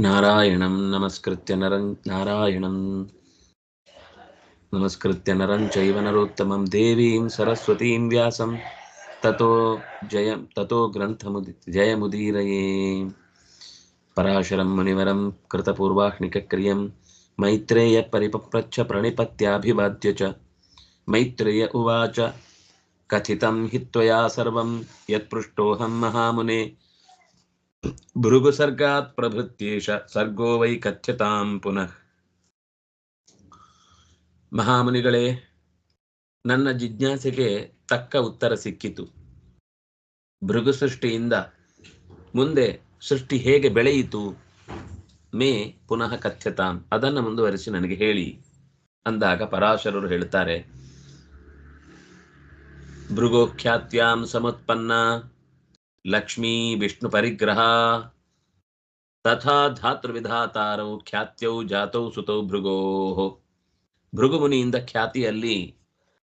नारायणं नमस्कृत्य नरं नारायणं नमस्कृत्य नरं चैव नरोत्तमं देवीं सरस्वतीं व्यासं। ततो जय ततो ग्रन्थमुदि जयमुदीरये। पराशरं मुनिवरं कृतपूर्वाह्निकक्रियं मैत्रेयपरिपप्रच्छ प्रणिपत्याभिवाद्य च। मैत्रेय उवाच कथितं हि त्वया सर्वं यत्पृष्टोऽहं महामुने ಭೃಗುಸರ್ಗಾತ್ ಪ್ರಭೃತ್ಯೇಷ, ಸರ್ಗೋ ವೈ ಕಥ್ಯತಾಂ ಪುನಃ. ಮಹಾಮುನಿಗಳೇ, ನನ್ನ ಜಿಜ್ಞಾಸೆಗೆ ತಕ್ಕ ಉತ್ತರ ಸಿಕ್ಕಿತು. ಭೃಗು ಸೃಷ್ಟಿಯಿಂದ ಮುಂದೆ ಸೃಷ್ಟಿ ಹೇಗೆ ಬೆಳೆಯಿತು, ಮೇ ಪುನಃ ಕಥ್ಯತಾಂ ಅದನ್ನು ಮುಂದುವರಿಸಿ ನನಗೆ ಹೇಳಿ, ಅಂದಾಗ ಪರಾಶರರು ಹೇಳ್ತಾರೆ ಭೃಗೋಖ್ಯಾತ್ಯಾಂ ಸಮತ್ಪನ್ನ ಲಕ್ಷ್ಮೀ ವಿಷ್ಣು ಪರಿಗ್ರಹ. ತಥಾ ಧಾತೃವಿಧಾತಾರೌ ಖ್ಯಾತ್ಯೌ ಜಾತೌ ಸುತೌ ಭೃಗೋ. ಭೃಗು ಮುನಿಯಿಂದ ಖ್ಯಾತಿಯಲ್ಲಿ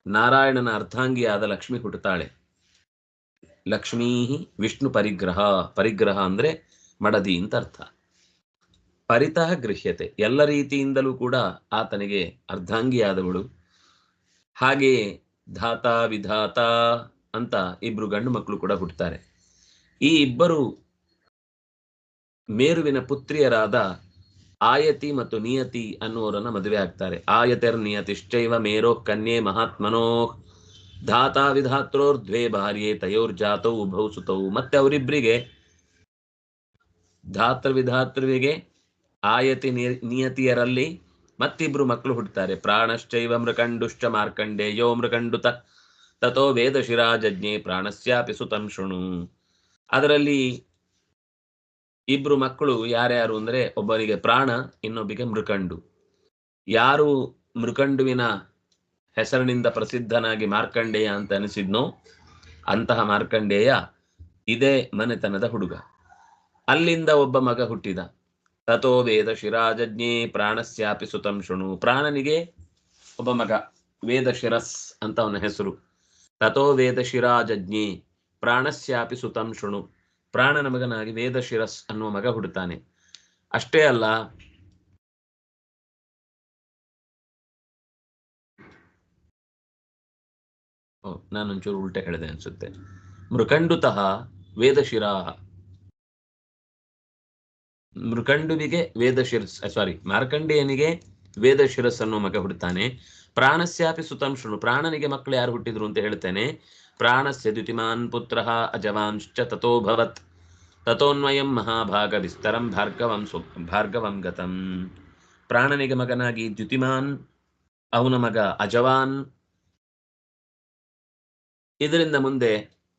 ನಾರಾಯಣನ ಅರ್ಧಾಂಗಿಯಾದ ಲಕ್ಷ್ಮಿ ಹುಟ್ಟುತ್ತಾಳೆ. ಲಕ್ಷ್ಮೀ ವಿಷ್ಣು ಪರಿಗ್ರಹ. ಪರಿಗ್ರಹ ಅಂದ್ರೆ ಮಡದಿ ಅಂತ ಅರ್ಥ. ಪರಿತಃ ಗೃಹ್ಯತೆ. ಎಲ್ಲ ರೀತಿಯಿಂದಲೂ ಕೂಡ ಆತನಿಗೆ ಅರ್ಧಾಂಗಿಯಾದವಳು. ಹಾಗೆಯೇ ಧಾತ ವಿಧಾತ ಅಂತ ಇಬ್ರು ಗಂಡು ಮಕ್ಕಳು ಕೂಡ ಹುಟ್ಟುತ್ತಾರೆ ಈ ಇಬ್ಬರು ಮೇರುವಿನ ಪುತ್ರಿಯರಾದ ಆಯತಿ ಮತ್ತು ನಿಯತಿ ಅನ್ನುವರನ್ನ ಮದುವೆ ಆಗ್ತಾರೆ. ಆಯತಿರ್ ನಿಯತಿಶ್ಚೈವ ಮೇರೋ ಕನ್ಯೆ ಮಹಾತ್ಮನೋ ಧಾತಾ ವಿಧಾತ್ರೋರ್ಧ್ವೇ ಭಾರ್ಯೆ ತಯೋರ್ಜಾತೌ ಉಭೌ ಸುತೌ. ಮತ್ತೆ ಅವರಿಬ್ಬರಿಗೆ ಧಾತೃ ವಿಧಾತೃವಿಗೆ ಆಯತಿ ನಿಯ- ನಿಯತಿಯರಲ್ಲಿ ಮತ್ತಿಬ್ರು ಮಕ್ಕಳು ಹುಟ್ಟುತ್ತಾರೆ ಪ್ರಾಣಶ್ಚೈವ ಮೃಕಂಡುಶ್ಚ ಮಾರ್ಕಂಡೇಯೋ ಮೃಕಂಡುತ ತಥೋ ವೇದ ಶಿರಾಜಜ್ಞೆ ಪ್ರಾಣಸ್ಯಾಪಿ ಸುತಂ ಶೃಣು. ಅದರಲ್ಲಿ ಇಬ್ರು ಮಕ್ಕಳು ಯಾರ್ಯಾರು ಅಂದ್ರೆ ಒಬ್ಬರಿಗೆ ಪ್ರಾಣ, ಇನ್ನೊಬ್ಬರಿಗೆ ಮೃಕಂಡು. ಯಾರು ಮೃಕಂಡುವಿನ ಹೆಸರಿನಿಂದ ಪ್ರಸಿದ್ಧನಾಗಿ ಮಾರ್ಕಂಡೇಯ ಅಂತ ಅನಿಸಿದ್ನೋ ಅಂತಹ ಮಾರ್ಕಂಡೇಯ ಇದೇ ಮನೆತನದ ಹುಡುಗ. ಅಲ್ಲಿಂದ ಒಬ್ಬ ಮಗ ಹುಟ್ಟಿದ. ತಥೋ ವೇದ ಶಿರಾಜಜ್ಞೆ ಪ್ರಾಣಸ್ಯಾಪಿ ಸುತಂ ಶೃಣು. ಪ್ರಾಣನಿಗೆ ಒಬ್ಬ ಮಗ ವೇದ ಶಿರಸ್ ಅಂತ ಅವನ ಹೆಸರು. ತಥೋ ವೇದ ಶಿರಾಜಜ್ಞೆ ಪ್ರಾಣಸ್ಯಾಪಿ ಸುತಂ ಶೃಣು. ಪ್ರಾಣನ ಮಗನಾಗಿ ವೇದ ಶಿರಸ್ ಅನ್ನುವ ಮಗ ಹುಡುತಾನೆ. ಅಷ್ಟೇ ಅಲ್ಲ ನಾನೊಂಚೂರು ಉಲ್ಟೆ ಹೇಳಿದೆ ಅನ್ಸುತ್ತೆ. ಮೃಕಂಡುತಃ ವೇದಶಿರಾ ಮೃಕಂಡುವಿಗೆ ವೇದ ಶಿರಸ್ ಸಾರಿ ಮಾರ್ಕಂಡೇಯನಿಗೆ ವೇದ ಶಿರಸ್ ಅನ್ನೋ ಮಗ ಹುಡುತಾನೆ. ಪ್ರಾಣಸ್ಯಾಪಿ ಸುತಂ ಶೃಣು. ಪ್ರಾಣನಿಗೆ ಮಕ್ಕಳು ಯಾರು ಹುಟ್ಟಿದ್ರು ಅಂತ ಹೇಳ್ತೇನೆ. ಪ್ರಾಣಸ್ಯ ದ್ಯುತಿಮಾನ್ ಪುತ್ರ ಅಜವಾಂಶ್ಚ ತಥೋಭವತ್ ತಥೋನ್ವಯಂ ಮಹಾಭಾಗ ವಿಸ್ತರಂ ಭಾರ್ಗವಂ ಸು ಭಾರ್ಗವಂ ಗತಂ ಪ್ರಾಣನಿಗೆ ಮಗನಾಗಿ ದ್ಯುತಿಮಾನ್ ಅವನ ಮಗ ಅಜವಾನ್ ಇದರಿಂದ ಮುಂದೆ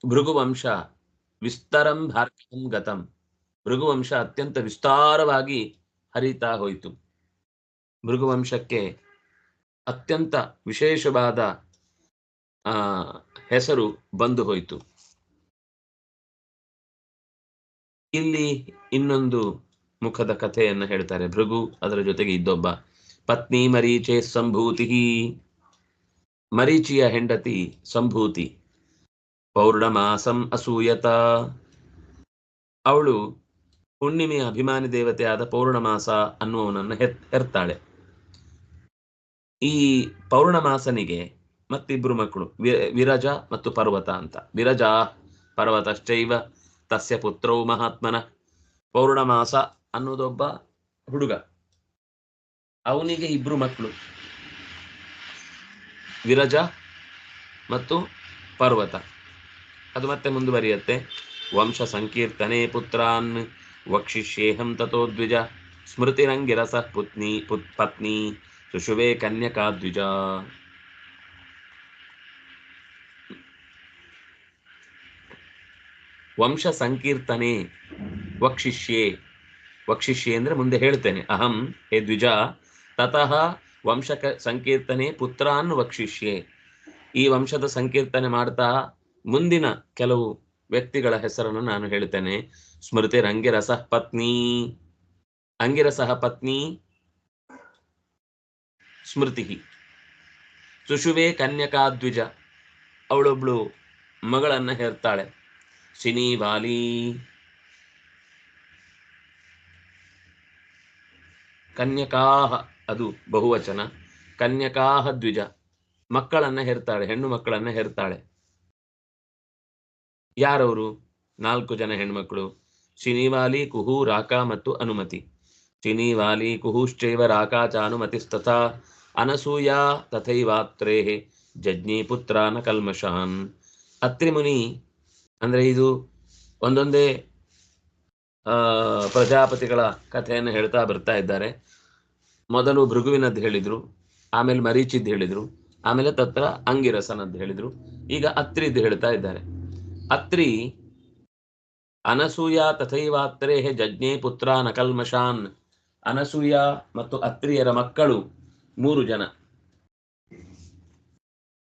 ಭೃಗುವಂಶ ವಿಸ್ತರಂ ಭಾರ್ಗವಂ ಗತಂ ಭೃಗುವಂಶ ಅತ್ಯಂತ ವಿಸ್ತಾರವಾಗಿ ಹರಿತಾ ಹೋಯಿತು ಭೃಗುವಂಶಕ್ಕೆ ಅತ್ಯಂತ ವಿಶೇಷವಾದ ಹೆಸರು ಬಂದು ಹೋಯಿತು. ಇಲ್ಲಿ ಇನ್ನೊಂದು ಮುಖದ ಕಥೆಯನ್ನು ಹೇಳ್ತಾರೆ. ಭೃಗು ಅದರ ಜೊತೆಗೆ ಇದ್ದೊಬ್ಬ. ಪತ್ನಿ ಮರೀಚೆ ಸಂಭೂತಿ. ಮರೀಚಿಯ ಹೆಂಡತಿ ಸಂಭೂತಿ. ಪೌರ್ಣಮಾಸಂ ಅಸೂಯತ. ಅವಳು ಹುಣ್ಣಿಮೆಯ ಅಭಿಮಾನಿ ದೇವತೆ ಆದ ಪೌರ್ಣಮಾಸ ಅನ್ನುವನನ್ನು ಹೆರ್ತಾಳೆ. ಈ ಪೌರ್ಣಮಾಸನಿಗೆ ಮತ್ತಿಬ್ರು ಮಕ್ಕಳು. ವಿರಜ ಮತ್ತು ಪರ್ವತ ಅಂತ. ವಿರಜ ಪರ್ವತಶ್ಚೈವ, ತಸ್ಯ ಪುತ್ರೌ ಮಹಾತ್ಮನ. ಪೌರ್ಣಮಾಸ ಅನ್ನೋದೊಬ್ಬ ಹುಡುಗ. ಅವನಿಗೆ ಇಬ್ರು ಮಕ್ಕಳು. ವಿರಜ ಮತ್ತು ಪರ್ವತ. ಅದು ಮತ್ತೆ ಮುಂದುವರಿಯುತ್ತೆ. ವಂಶ ಸಂಕೀರ್ತನೆ ಪುತ್ರಾನ್, ವಕ್ಷಿಷ್ಯೇಹಂ ತಥೋ ದ್ವಿಜ, ಸ್ಮೃತಿರಂಗಿರಸ ಪುತ್ನಿ ಪುತ್ ಪತ್ನಿ ಸುಶುವೇ ಕನ್ಯಕಾ ದ್ವಿಜ ವಂಶ ಸಂಕೀರ್ತನೆ ವಕ್ಷಿಷ್ಯೆ. ವಕ್ಷಿಷ್ಯೆ ಅಂದ್ರೆ ಮುಂದೆ ಹೇಳ್ತೇನೆ. ಅಹಂ, ಹೇ ದ್ವಿಜ, ತತಃ ವಂಶ ಸಂಕೀರ್ತನೆ ಪುತ್ರಾನ್ ವಕ್ಷಿಷ್ಯೆ. ಈ ವಂಶದ ಸಂಕೀರ್ತನೆ ಮಾಡ್ತಾ ಮುಂದಿನ ಕೆಲವು ವ್ಯಕ್ತಿಗಳ ಹೆಸರನ್ನು ನಾನು ಹೇಳ್ತೇನೆ. ಸ್ಮೃತಿ ರಂಗಿರಸ ಪತ್ನಿ. ಅಂಗಿರಸಃ ಪತ್ನಿ. ಸ್ಮೃತಿ. ಸುಶುವೆ ಕನ್ಯಕಾ ದ್ವಿಜ. ಅವಳೊಬ್ಳು ಮಗಳನ್ನ ಹೇರ್ತಾಳೆ. ಸಿನಿ ವಾಲಿ. ಕನ್ಯಕಾಹ, ಅದು ಬಹುವಚನ. ಕನ್ಯಕಾಹ ದ್ವಿಜ. ಮಕ್ಕಳನ್ನ ಹೆರ್ತಾಳೆ, ಹೆಣ್ಣು ಮಕ್ಕಳನ್ನ ಹೆರ್ತಾಳೆ. ಯಾರವರು? ನಾಲ್ಕು ಜನ ಹೆಣ್ಮಕ್ಳು. ಶಿನಿವಾಲಿ ಕುಹು, ರಾಕ ಮತ್ತು ಅನುಮತಿ. ಶಿನಿವಾಲಿ ಕುಹುಶ್ಚೈವ ರಾಕ ಚ ಅನುಮತಿಸ್ತಥಾ ಅನಸೂಯ ತಥೈವಾತ್ರೇ ಜಜ್ಞಿ ಪುತ್ರಾನ ಕಲ್ಮಶಾನ್ ಅತ್ರಿ ಮುನಿ ಅಂದ್ರೆ ಇದು ಒಂದೊಂದೇ, ಆ, ಪ್ರಜಾಪತಿಗಳ ಕಥೆಯನ್ನು ಹೇಳ್ತಾ ಬರ್ತಾ ಇದ್ದಾರೆ. ಮೊದಲು ಭೃಗುವಿನದ್ದು ಹೇಳಿದ್ರು, ಆಮೇಲೆ ಮರೀಚಿದ್ದು ಹೇಳಿದ್ರು, ಆಮೇಲೆ ತತ್ರ ಅಂಗಿರಸನದ್ದು ಹೇಳಿದ್ರು. ಈಗ ಅತ್ರಿದ್ದು ಹೇಳ್ತಾ ಇದ್ದಾರೆ. ಅತ್ರಿ, ಅನಸೂಯ ತಥೈವಾತ್ರೇಹೆ ಜಜ್ಞೆ ಪುತ್ರ ನಕಲ್ಮಶಾನ್ ಅನಸೂಯ ಮತ್ತು ಅತ್ರಿಯರ ಮಕ್ಕಳು ಮೂರು ಜನ.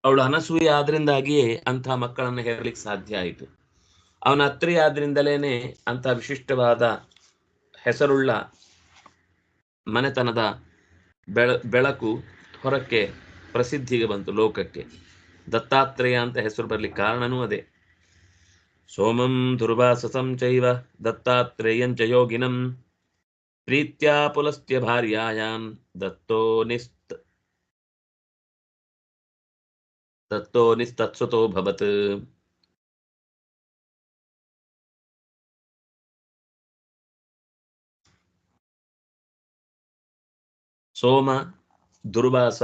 ಅವಳು ಅನಸೂಯ ಆದ್ರಿಂದಾಗಿಯೇ ಅಂಥ ಮಕ್ಕಳನ್ನು ಹೇರ್ಲಿಕ್ಕೆ ಸಾಧ್ಯ ಆಯಿತು. ಅವನ ಅತ್ರಿ ಆದ್ರಿಂದಲೇನೆ ಅಂತ ವಿಶಿಷ್ಟವಾದ ಹೆಸರುಳ್ಳ ಮನೆತನದ ಬೆಳ, ಬೆಳಕು ಹೊರಕ್ಕೆ ಪ್ರಸಿದ್ಧಿಗೆ ಬಂತು ಲೋಕಕ್ಕೆ. ದತ್ತಾತ್ರೇಯ ಅಂತ ಹೆಸರು ಬರಲಿ ಕಾರಣನೂ ಅದೇ. ಸೋಮಂ ದುರ್ವಾಸಸಂ ಚೈವ ದತ್ತಾತ್ರೇಯಂಚ ಯೋಗಿನಂ ಪ್ರೀತ್ಯಾ ಪುಲಸ್ತ್ಯ ಭಾರ್ಯಾಯಾಂ ದತ್ತೋ ನಿಸ್ತ್, ದತ್ತೋ ನಿಸ್ತತ್ಸುತೋ ಭವತ್. ಸೋಮ, ದುರ್ವಾಸ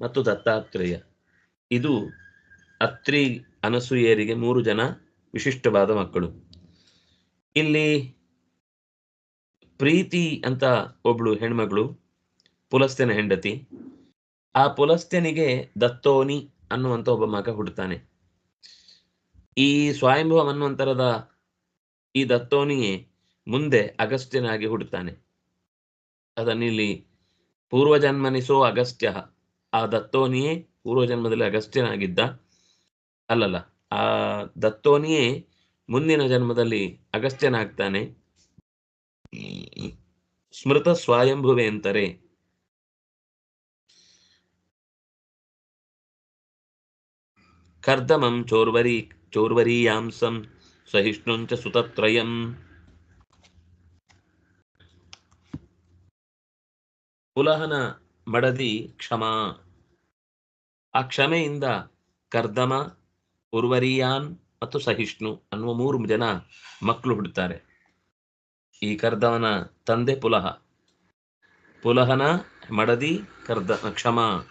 ಮತ್ತು ದತ್ತಾತ್ರೇಯ. ಇದು ಅತ್ರಿ ಅನಸೂಯರಿಗೆ ಮೂರು ಜನ ವಿಶಿಷ್ಟವಾದ ಮಕ್ಕಳು. ಇಲ್ಲಿ ಪ್ರೀತಿ ಅಂತ ಒಬ್ಳು ಹೆಣ್ಮಗಳು ಪುಲಸ್ತ್ಯನ ಹೆಂಡತಿ. ಆ ಪುಲಸ್ತ್ಯನಿಗೆ ದತ್ತೋನಿ ಅನ್ನುವಂಥ ಒಬ್ಬ ಮಗ ಹುಡ್ತಾನೆ. ಈ ಸ್ವಯಂಭವ ಅನ್ನುವಂತರದ ಈ ದತ್ತೋನಿಯೇ ಮುಂದೆ ಅಗಸ್ತ್ಯನಾಗಿ ಹುಡ್ತಾನೆ. ಅದನ್ನಿಲ್ಲಿ ಪೂರ್ವಜನ್ಮನಿಸೋ ಅಗಸ್ತ್ಯ. ಆ ದತ್ತೋನಿಯೇ ಪೂರ್ವಜನ್ಮದಲ್ಲಿ ಅಗಸ್ತ್ಯನಾಗಿದ್ದ. ಅಲ್ಲಲ್ಲ, ಆ ದತ್ತೋನಿಯೇ ಮುಂದಿನ ಜನ್ಮದಲ್ಲಿ ಅಗಸ್ತ್ಯನಾಗ್ತಾನೆ. ಸ್ಮೃತ ಸ್ವಯಂಭುವೆ ಅಂತಾರೆ ಕರ್ದಮಂ ಚೋರ್ವರಿ, ಚೋರ್ವರೀಯಾಂಸಂ, ಸಹಿಷ್ಣುಂಚ ಸುತತ್ರಯಂ. ಪುಲಹನ ಮಡದಿ ಕ್ಷಮಾ. ಆ ಕ್ಷಮೆಯಿಂದ ಕರ್ದಮ, ಉರ್ವರಿಯಾನ್ ಮತ್ತು ಸಹಿಷ್ಣು ಅನ್ನುವ ಮೂರು ಜನ ಮಕ್ಕಳು ಹುಡ್ತಾರೆ ಈ ಕರ್ದವನ ತಂದೆ ಪುಲಹ. ಪುಲಹನ ಮಡದಿ ಕರ್ದ ಕ್ಷಮ.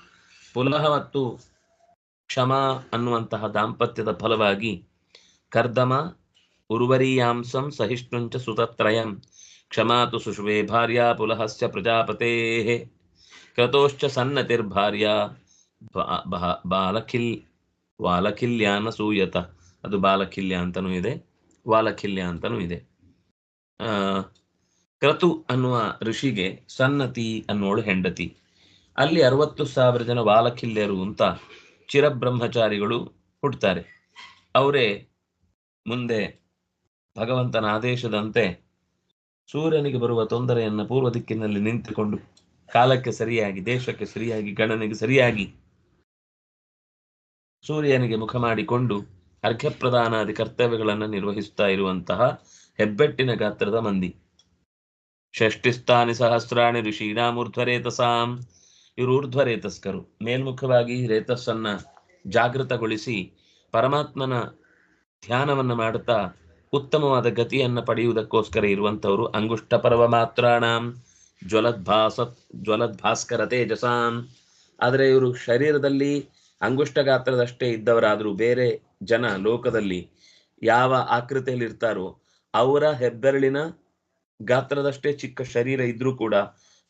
ಪುಲಹ ಮತ್ತು ಕ್ಷಮ ಅನ್ನುವಂತಹ ದಾಂಪತ್ಯದ ಫಲವಾಗಿ ಕರ್ದಮ, ಉರ್ವರಿಯಾಂಸಂ, ಸಹಿಷ್ಣುಂಚ ಸುತತ್ರಯಂ ಕ್ಷಮಾತು ಸುಶ್ವೇ ಭಾರ್ಯಾ ಪುಲಹಸ್ಯ ಪ್ರಜಾಪತೆ. ಕ್ರತೋಶ್ಚ ಸನ್ನತಿರ್ಭಾರ್ಯ ಬಾಲಖಿಲ್ ವಾಲಕಿಲ್ಯಾನ ಸೂಯತ. ಅದು ಬಾಲಕಿಲ್ಯ ಅಂತನೂ ಇದೆ ವಾಲಕಿಲ್ಯ ಅಂತನೂ ಇದೆ. ಕ್ರತು ಅನ್ನುವ ಋಷಿಗೆ ಸನ್ನತಿ ಅನ್ನೋಳು ಹೆಂಡತಿ. ಅಲ್ಲಿ ಅರವತ್ತು ಸಾವಿರ ಜನ ವಾಲಕಿಲ್ಯರು ಅಂತ ಚಿರಬ್ರಹ್ಮಚಾರಿಗಳು ಹುಟ್ಟುತ್ತಾರೆ ಅವರೇ ಮುಂದೆ ಭಗವಂತನ ಆದೇಶದಂತೆ ಸೂರ್ಯನಿಗೆ ಬರುವ ತೊಂದರೆಯನ್ನ ಪೂರ್ವ ದಿಕ್ಕಿನಲ್ಲಿ ನಿಂತುಕೊಂಡು ಕಾಲಕ್ಕೆ ಸರಿಯಾಗಿ, ದೇಶಕ್ಕೆ ಸರಿಯಾಗಿ, ಗಣನೆಗೆ ಸರಿಯಾಗಿ ಸೂರ್ಯನಿಗೆ ಮುಖ ಮಾಡಿಕೊಂಡು ಅರ್ಘ್ಯ ಪ್ರದಾನಾದಿ ಕರ್ತವ್ಯಗಳನ್ನು ನಿರ್ವಹಿಸುತ್ತಾ ಇರುವಂತಹ ಹೆಬ್ಬೆಟ್ಟಿನ ಗಾತ್ರದ ಮಂದಿ. ಷಷ್ಟಿಸ್ಥಾನಿ ಸಹಸ್ರಾಣಿ ಋಷೀಣಾಂ ಊರ್ಧ್ವರೇತಸಾಂ ಇವರು ಊರ್ಧ್ವರೇತಸ್ಕರು ಮೇಲ್ಮುಖವಾಗಿ ರೇತಸ್ಸನ್ನ ಜಾಗೃತಗೊಳಿಸಿ ಪರಮಾತ್ಮನ ಧ್ಯಾನವನ್ನು ಮಾಡುತ್ತಾ ಉತ್ತಮವಾದ ಗತಿಯನ್ನು ಪಡೆಯುವುದಕ್ಕೋಸ್ಕರ ಇರುವಂಥವರು ಅಂಗುಷ್ಟ ಪರ್ವ ಮಾತ್ರಾಣಾಂ, ಜ್ವಲದ್ಭಾಸ, ಜ್ವಲದ್ಭಾಸ್ಕರ ತೇಜಸಾಂ. ಆದರೆ ಇವರು ಶರೀರದಲ್ಲಿ ಅಂಗುಷ್ಟ ಗಾತ್ರದಷ್ಟೇ ಇದ್ದವರಾದರೂ ಬೇರೆ ಜನ ಲೋಕದಲ್ಲಿ ಯಾವ ಆಕೃತಿಯಲ್ಲಿ ಇರ್ತಾರೋ ಅವರ ಹೆಬ್ಬೆರಳಿನ ಗಾತ್ರದಷ್ಟೇ ಚಿಕ್ಕ ಶರೀರ ಇದ್ರೂ ಕೂಡ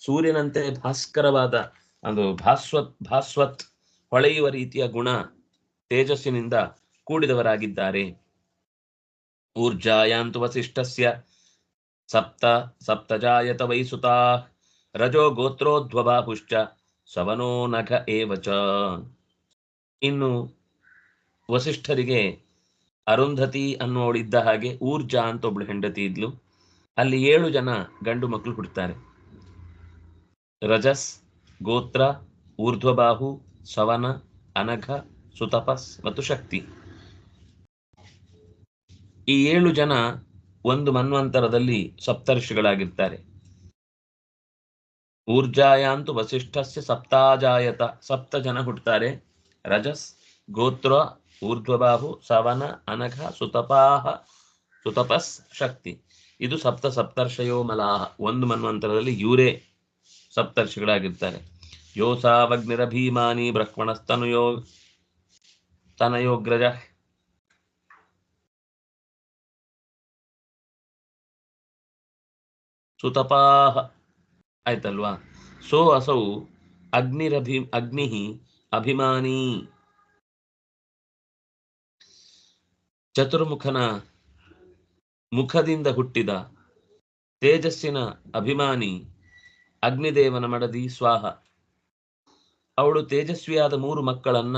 ಸೂರ್ಯನಂತೆ ಭಾಸ್ಕರವಾದ ಒಂದು ಭಾಸ್ವತ್ ಭಾಸ್ವತ್ ಹೊಳೆಯುವ ರೀತಿಯ ಗುಣ ತೇಜಸ್ಸಿನಿಂದ ಕೂಡಿದವರಾಗಿದ್ದಾರೆ. ಊರ್ಜಾಯಾಂತು ವಸಿಷ್ಠಸ್ಯ ಸಪ್ತ ಸಪ್ತಜಾಯತ ವೈಸುತಾ ರಜೋ ಗೋತ್ರೋದ್ವಬಾಹುಶ್ಚ ಸವನೋ ನಖ ಏವಚ ಇನ್ನು ವಸಿಷ್ಠರಿಗೆ ಅರುಂಧತಿ ಅನ್ನೋಳಿದ್ದ ಹಾಗೆ ಊರ್ಜಾ ಅಂತ ಒಬ್ಳು ಹೆಂಡತಿ ಇದ್ಲು. ಅಲ್ಲಿ ಏಳು ಜನ ಗಂಡು ಮಕ್ಕಳು ಹುಡ್ತಾರೆ. ರಜಸ್, ಗೋತ್ರ, ಊರ್ಧ್ವಬಾಹು, ಸವನ, ಅನಘ, ಸುತಪಸ್ ಮತ್ತು ಶಕ್ತಿ. ಈ ಏಳು ಜನ ಒಂದು ಮನ್ವಂತರದಲ್ಲಿ ಸಪ್ತರ್ಷಿಗಳಾಗಿರ್ತಾರೆ ಊರ್ಜಾಯಾಂತು ವಸಿಷ್ಠಸ್ಯ ಸಪ್ತಾಜಾಯತ. ಸಪ್ತ ಜನ ಹುಟ್ಟುತ್ತಾರೆ ರಜಸ್, ಗೋತ್ರ, ಊರ್ಧ್ವಬಾಹು, ಸವನ, ಅನಘ, ಸುತಪಾಹ, ಸುತಪಸ್, ಶಕ್ತಿ. ಇದು ಸಪ್ತ ಸಪ್ತರ್ಷಯೋ ಮಲಾಹ ಒಂದು ಮನ್ವಂತರದಲ್ಲಿ ಇವರೇ ಸಪ್ತರ್ಷಿಗಳಾಗಿರ್ತಾರೆ. ಯೋಸಾವಗ್ನಿರಭೀಮಾನಿ ಬ್ರಹ್ಮಣಸ್ತನುಯೋ ತನಯೋಗ್ರಜ ಸುತಪಾಹ ಆಯ್ತಲ್ವಾ? ಸೋ ಅಸೌ ಅಗ್ನಿರಭಿ ಅಗ್ನಿ ಅಭಿಮಾನಿ. ಚತುರ್ಮುಖನ ಮುಖದಿಂದ ಹುಟ್ಟಿದ ತೇಜಸ್ಸಿನ ಅಭಿಮಾನಿ ಅಗ್ನಿದೇವನ ಮಡದಿ ಸ್ವಾಹ. ಅವಳು ತೇಜಸ್ವಿಯಾದ ಮೂರು ಮಕ್ಕಳನ್ನ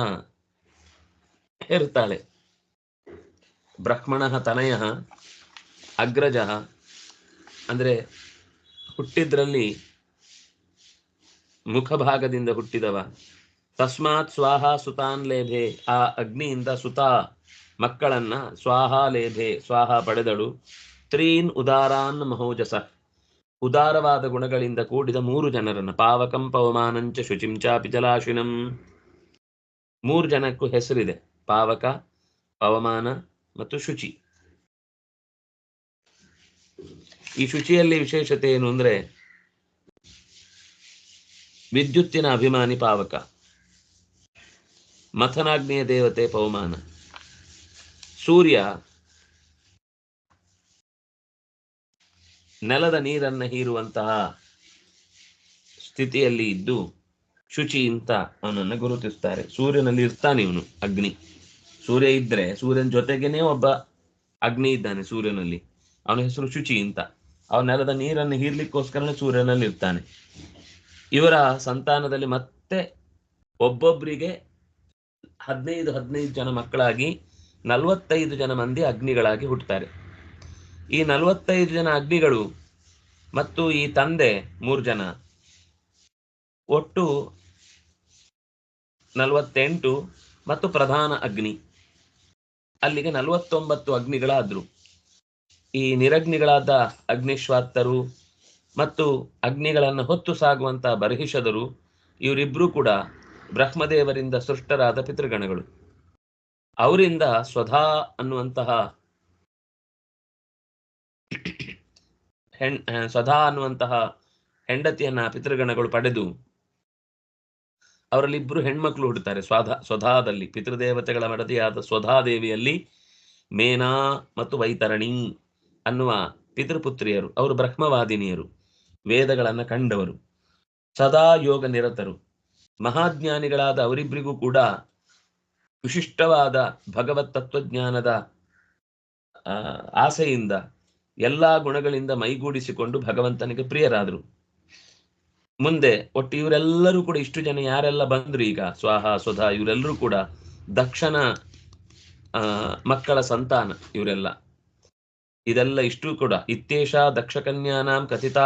ಹೆರುತ್ತಾಳೆ. ಬ್ರಹ್ಮಣ ತನಯ ಅಗ್ರಜ ಅಂದ್ರೆ ಹುಟ್ಟಿದ್ರಲ್ಲಿ ಮುಖಭಾಗದಿಂದ ಹುಟ್ಟಿದವ. ತಸ್ಮಾತ್ ಸ್ವಾಹ ಸುತಾನ್ ಲೇಭೆ. ಆ ಅಗ್ನಿಯಿಂದ ಸುತಾ ಮಕ್ಕಳನ್ನ ಸ್ವಾಹ ಲೇಭೆ, ಸ್ವಾಹ ಪಡೆದಳು. ತ್ರೀನ್ ಉದಾರಾನ್ ಮಹೋಜಸ. ಉದಾರವಾದ ಗುಣಗಳಿಂದ ಕೂಡಿದ ಮೂರು ಜನರನ್ನ. ಪಾವಕಂ ಪವಮಾನಂಚ ಶುಚಿಂ ಚಾಪಿ ಜಲಾಶಿನಂ. ಮೂರು ಜನಕ್ಕೂ ಹೆಸರಿದೆ. ಪಾವಕ, ಪವಮಾನ ಮತ್ತು ಶುಚಿ. ಈ ಶುಚಿಯಲ್ಲಿ ವಿಶೇಷತೆ ಏನು ಅಂದ್ರೆ ವಿದ್ಯುತ್ತಿನ ಅಭಿಮಾನಿ ಪಾವಕ. ಮಥನಾಗ್ನಿಯ ದೇವತೆ ಪವಮಾನ. ಸೂರ್ಯ ನೆಲದ ನೀರನ್ನ ಹೀರುವಂತಹ ಸ್ಥಿತಿಯಲ್ಲಿ ಇದ್ದು ಶುಚಿ ಅಂತ ಅವನನ್ನು ಗುರುತಿಸ್ತಾರೆ. ಸೂರ್ಯನಲ್ಲಿ ಇರ್ತಾನೆ ಇವನು ಅಗ್ನಿ. ಸೂರ್ಯ ಇದ್ರೆ ಸೂರ್ಯನ ಜೊತೆಗೇನೆ ಒಬ್ಬ ಅಗ್ನಿ ಇದ್ದಾನೆ ಸೂರ್ಯನಲ್ಲಿ. ಅವನ ಹೆಸರು ಶುಚಿ ಅಂತ ಅವನ ನೆಲದ ನೀರನ್ನು ಹೀರ್ಲಿಕ್ಕೋಸ್ಕರನೇ ಸೂರ್ಯನಲ್ಲಿ ಇರ್ತಾನೆ ಇವರ ಸಂತಾನದಲ್ಲಿ ಮತ್ತೆ ಒಬ್ಬೊಬ್ಬರಿಗೆ ಹದಿನೈದು ಹದಿನೈದು ಜನ ಮಕ್ಕಳಾಗಿ ನಲವತ್ತೈದು ಜನ ಮಂದಿ ಅಗ್ನಿಗಳಾಗಿ ಹುಟ್ಟುತ್ತಾರೆ ಈ ನಲವತ್ತೈದು ಜನ ಅಗ್ನಿಗಳು ಮತ್ತು ಈ ತಂದೆ ಮೂರು ಜನ ಒಟ್ಟು ನಲವತ್ತೆಂಟು ಮತ್ತು ಪ್ರಧಾನ ಅಗ್ನಿ. ಅಲ್ಲಿಗೆ ನಲವತ್ತೊಂಬತ್ತು ಅಗ್ನಿಗಳಾದ್ರು. ಈ ನಿರಗ್ನಿಗಳಾದ ಅಗ್ನಿಶ್ವಾತ್ತರು ಮತ್ತು ಅಗ್ನಿಗಳನ್ನು ಹೊತ್ತು ಸಾಗುವಂತಹ ಬರ್ಹಿಷದರು ಇವರಿಬ್ಬರೂ ಕೂಡ ಬ್ರಹ್ಮದೇವರಿಂದ ಸೃಷ್ಟರಾದ ಪಿತೃಗಣಗಳು. ಅವರಿಂದ ಸ್ವಧಾ ಅನ್ನುವಂತಹ ಹೆಣ್ ಸ್ವಧಾ ಅನ್ನುವಂತಹ ಹೆಂಡತಿಯನ್ನ ಪಿತೃಗಣಗಳು ಪಡೆದು ಅವರಲ್ಲಿ ಇಬ್ರು ಹೆಣ್ಮಕ್ಳು ಹುಡ್ತಾರೆ. ಸ್ವಧಾ, ಸ್ವಧಾದಲ್ಲಿ ಪಿತೃದೇವತೆಗಳ ಮಡದಿಯಾದ ಸ್ವಧಾದೇವಿಯಲ್ಲಿ ಮೇನಾ ಮತ್ತು ವೈತರಣಿ. ಅನ್ನುವ ಪಿತೃಪುತ್ರಿಯರು, ಅವರು ಬ್ರಹ್ಮವಾದಿನಿಯರು, ವೇದಗಳನ್ನ ಕಂಡವರು, ಸದಾ ಯೋಗ ನಿರತರು. ಮಹಾಜ್ಞಾನಿಗಳಾದ ಅವರಿಬ್ಬರಿಗೂ ಕೂಡ ವಿಶಿಷ್ಟವಾದ ಭಗವತ್ ತತ್ವಜ್ಞಾನದ ಆಸೆಯಿಂದ ಎಲ್ಲಾ ಗುಣಗಳಿಂದ ಮೈಗೂಡಿಸಿಕೊಂಡು ಭಗವಂತನಿಗೆ ಪ್ರಿಯರಾದರು. ಮುಂದೆ ಒಟ್ಟು ಇವರೆಲ್ಲರೂ ಕೂಡ ಇಷ್ಟು ಜನ ಯಾರೆಲ್ಲ ಬಂದ್ರು ಈಗ, ಸ್ವಾಹ, ಸ್ವಧಾ, ಇವರೆಲ್ಲರೂ ಕೂಡ ದಕ್ಷನ ಮಕ್ಕಳ ಸಂತಾನ ಇವರೆಲ್ಲ. ಇದೆಲ್ಲ ಇಷ್ಟು ಕೂಡ. ಇತ್ಯೇಷ ದಕ್ಷಕನ್ಯಾನಾಂ ಕಥಿತ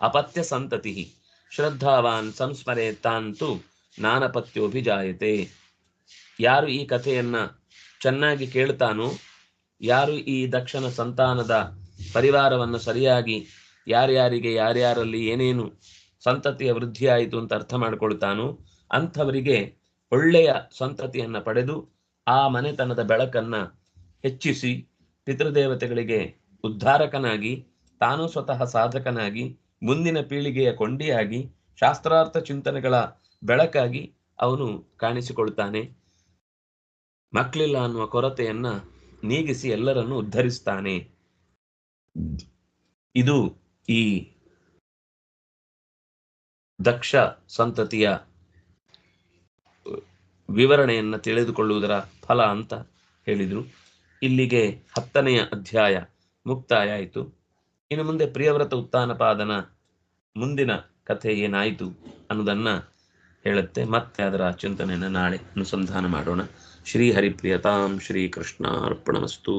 ಅಪತ್ಯ ಸಂತತಿ. ಶ್ರದ್ಧಾವಾನ್ ಸಂಸ್ಮರೆ ತಾಂತು ನಾನಪತ್ಯೋಭಿಜಾಯತೆ. ಯಾರು ಈ ಕಥೆಯನ್ನ ಚೆನ್ನಾಗಿ ಕೇಳ್ತಾನೋ, ಯಾರು ಈ ದಕ್ಷನ ಸಂತಾನದ ಪರಿವಾರವನ್ನು ಸರಿಯಾಗಿ ಯಾರ್ಯಾರಿಗೆ ಯಾರ್ಯಾರಲ್ಲಿ ಏನೇನು ಸಂತತಿಯ ವೃದ್ಧಿಯಾಯಿತು ಅಂತ ಅರ್ಥ ಮಾಡ್ಕೊಳ್ತಾನೋ, ಅಂಥವರಿಗೆ ಒಳ್ಳೆಯ ಸಂತತಿಯನ್ನ ಪಡೆದು ಆ ಮನೆತನದ ಬೆಳಕನ್ನ ಹೆಚ್ಚಿಸಿ ಪಿತೃದೇವತೆಗಳಿಗೆ ಉದ್ಧಾರಕನಾಗಿ, ತಾನು ಸ್ವತಃ ಸಾಧಕನಾಗಿ, ಮುಂದಿನ ಪೀಳಿಗೆಯ ಕೊಂಡಿಯಾಗಿ, ಶಾಸ್ತ್ರಾರ್ಥ ಚಿಂತನೆಗಳ ಬೆಳಕಾಗಿ ಅವನು ಕಾಣಿಸಿಕೊಳ್ತಾನೆ ಮಕ್ಕಳಿಲ್ಲ ಅನ್ನುವ ಕೊರತೆಯನ್ನ ನೀಗಿಸಿ ಎಲ್ಲರನ್ನು ಉದ್ಧರಿಸ್ತಾನೆ. ಇದು ಈ ದಕ್ಷ ಸಂತತಿಯ ವಿವರಣೆಯನ್ನ ತಿಳಿದುಕೊಳ್ಳುವುದರ ಫಲ ಅಂತ ಹೇಳಿದ್ರು. ಇಲ್ಲಿಗೆ ಹತ್ತನೆಯ ಅಧ್ಯಾಯ ಮುಕ್ತಾಯ ಆಯಿತು. ಇನ್ನು ಮುಂದೆ ಪ್ರಿಯವ್ರತ ಉತ್ಥಾನಪಾದನ ಮುಂದಿನ ಕಥೆ ಏನಾಯಿತು ಅನ್ನೋದನ್ನ ಹೇಳುತ್ತೆ. ಮತ್ತೆ ಅದರ ಚಿಂತನೆಯನ್ನು ನಾಳೆ ಅನುಸಂಧಾನ ಮಾಡೋಣ. ಶ್ರೀ ಹರಿಪ್ರಿಯತಾಂ ಶ್ರೀ ಕೃಷ್ಣ ಅರ್ಪಣಮಸ್ತು